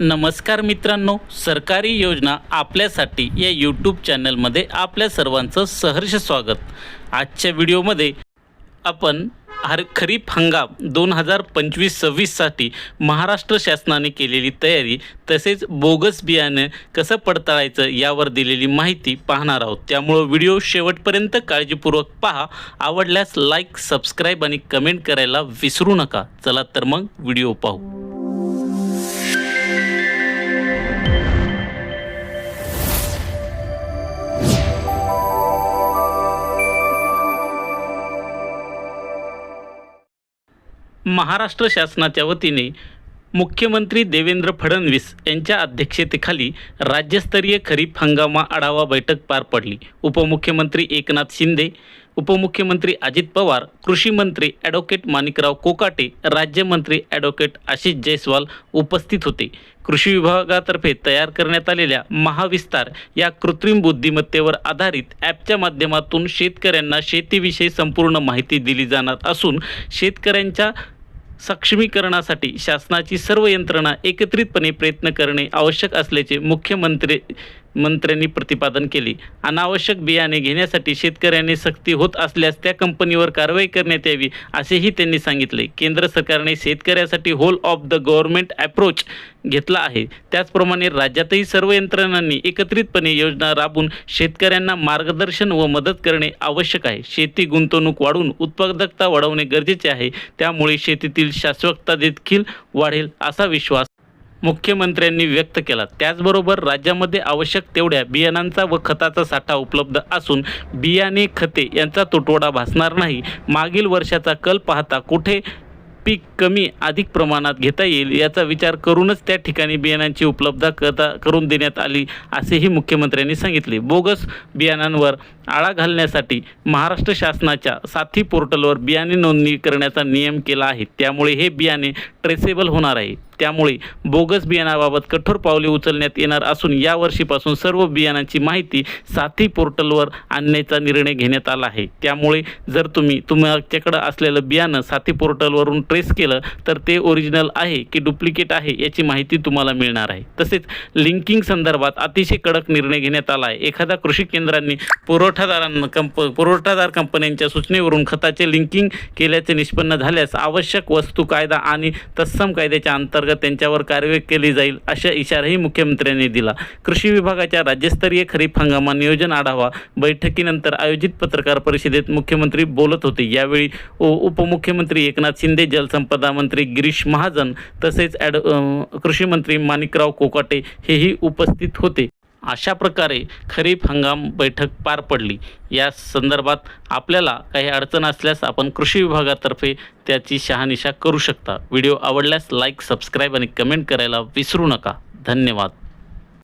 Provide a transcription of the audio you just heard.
नमस्कार मित्रांनो सरकारी योजना आपल्यासाठी या यूट्यूब चॅनलमध्ये आपल्या सर्वांचं सहर्ष स्वागत. आजच्या व्हिडिओमध्ये आपण हर खरीप हंगाम दोन हजार पंचवीस सव्वीससाठी महाराष्ट्र शासनाने केलेली तयारी तसेच बोगस बियाणं कसं पडताळायचं यावर दिलेली माहिती पाहणार आहोत. त्यामुळं व्हिडिओ शेवटपर्यंत काळजीपूर्वक पहा. आवडल्यास लाईक सबस्क्राईब आणि कमेंट करायला विसरू नका. चला तर मग व्हिडिओ पाहू. महाराष्ट्र शासनाच्या वतीने मुख्यमंत्री देवेंद्र फडणवीस यांच्या अध्यक्षतेखाली राज्यस्तरीय खरीप हंगामा आढावा बैठक पार पडली. उपमुख्यमंत्री एकनाथ शिंदे उपमुख्यमंत्री अजित पवार कृषी मंत्री ॲडव्होकेट माणिकराव कोकाटे राज्यमंत्री ॲडव्होकेट आशिष जयस्वाल उपस्थित होते. कृषी विभागातर्फे तयार करण्यात आलेल्या महाविस्तार या कृत्रिम बुद्धिमत्तेवर आधारित ॲपच्या माध्यमातून शेतकऱ्यांना शेतीविषयी संपूर्ण माहिती दिली जाणार असून शेतकऱ्यांच्या सक्षमीकरणासाठी शासनाची सर्व यंत्रणा एकत्रितपणे प्रयत्न करणे आवश्यक असल्याचे मुख्यमंत्री मंत्र्यांनी प्रतिपादन केले. अनावश्यक बियाणे घेण्यासाठी शेतकऱ्यांनी सक्ती होत असल्यास त्या कंपनीवर कारवाई करण्यात यावी असेही त्यांनी सांगितले. केंद्र सरकारने शेतकऱ्यासाठी whole of the government approach घेतला आहे. त्याचप्रमाणे राज्यातही सर्व यंत्रणांनी एकत्रितपणे योजना राबवून शेतकऱ्यांना मार्गदर्शन व मदत करणे आवश्यक आहे. शेती गुंतवणूक वाढवून उत्पादकता वाढवणे गरजेचे आहे. त्यामुळे शेतीतील शाश्वतता देखील वाढेल असा विश्वास मुख्यमंत्र्यांनी व्यक्त केला. त्याचबरोबर राज्यामध्ये आवश्यक तेवढ्या बियाणांचा व खताचा साठा उपलब्ध असून बियाणे खते यांचा तुटवडा भासणार नाही. मागील वर्षाचा कल पाहता कुठे पीक कमी अधिक प्रमाणात घेता येईल याचा विचार करूनच त्या ठिकाणी बियाणांची उपलब्धता करता करून देण्यात आली असेही मुख्यमंत्र्यांनी सांगितले. बोगस बियाणांवर आळा घालण्यासाठी महाराष्ट्र शासनाच्या साथी पोर्टलवर बियाणे नोंदणी करण्याचा नियम केला आहे. त्यामुळे हे बियाणे ट्रेसेबल होणार आहे. त्यामुळे बोगस बियाणाबाबत कठोर पावले उचलण्यात येणार असून यावर्षीपासून सर्व बियाणांची माहिती साथी पोर्टलवर आणण्याचा निर्णय घेण्यात आला आहे. त्यामुळे जर तुम्ही तुमच्याकडं असलेलं बियाणं साथी पोर्टलवरून ट्रेस केलं तर ते ओरिजिनल आहे की डुप्लिकेट आहे याची माहिती तुम्हाला मिळणार आहे. तसेच लिंकिंग संदर्भात अतिशय कडक निर्णय घेण्यात आला आहे. एखाद्या कृषी केंद्रांनी पुरवठादारांना कंप पुरवठादार कंपन्यांच्या सूचनेवरून खताचे लिंकिंग केल्याचे निष्पन्न झाल्यास आवश्यक वस्तू कायदा आणि तत्सम कायद्याच्या अंतर्गत त्यांच्यावर कारवाई केली जाईल अशा इशाराही मुख्यमंत्र्यांनी दिला. कृषी विभागाच्या राज्यस्तरीय खरीप हंगामा नियोजन आढावा बैठकीनंतर आयोजित पत्रकार परिषदेत मुख्यमंत्री बोलत होते. यावेळी उपमुख्यमंत्री एकनाथ शिंदे जलसंपदा मंत्री गिरीश महाजन तसेच ॲड कृषी मंत्री माणिकराव कोकाटे हेही उपस्थित होते. अशा प्रकारे खरीप हंगाम बैठक पार पडली. या संदर्भात आपल्याला काही अडचण असल्यास आपण कृषी विभागातर्फे त्याची शहानिशा करू शकता. व्हिडिओ आवडल्यास लाईक सबस्क्राईब आणि कमेंट करायला विसरू नका. धन्यवाद.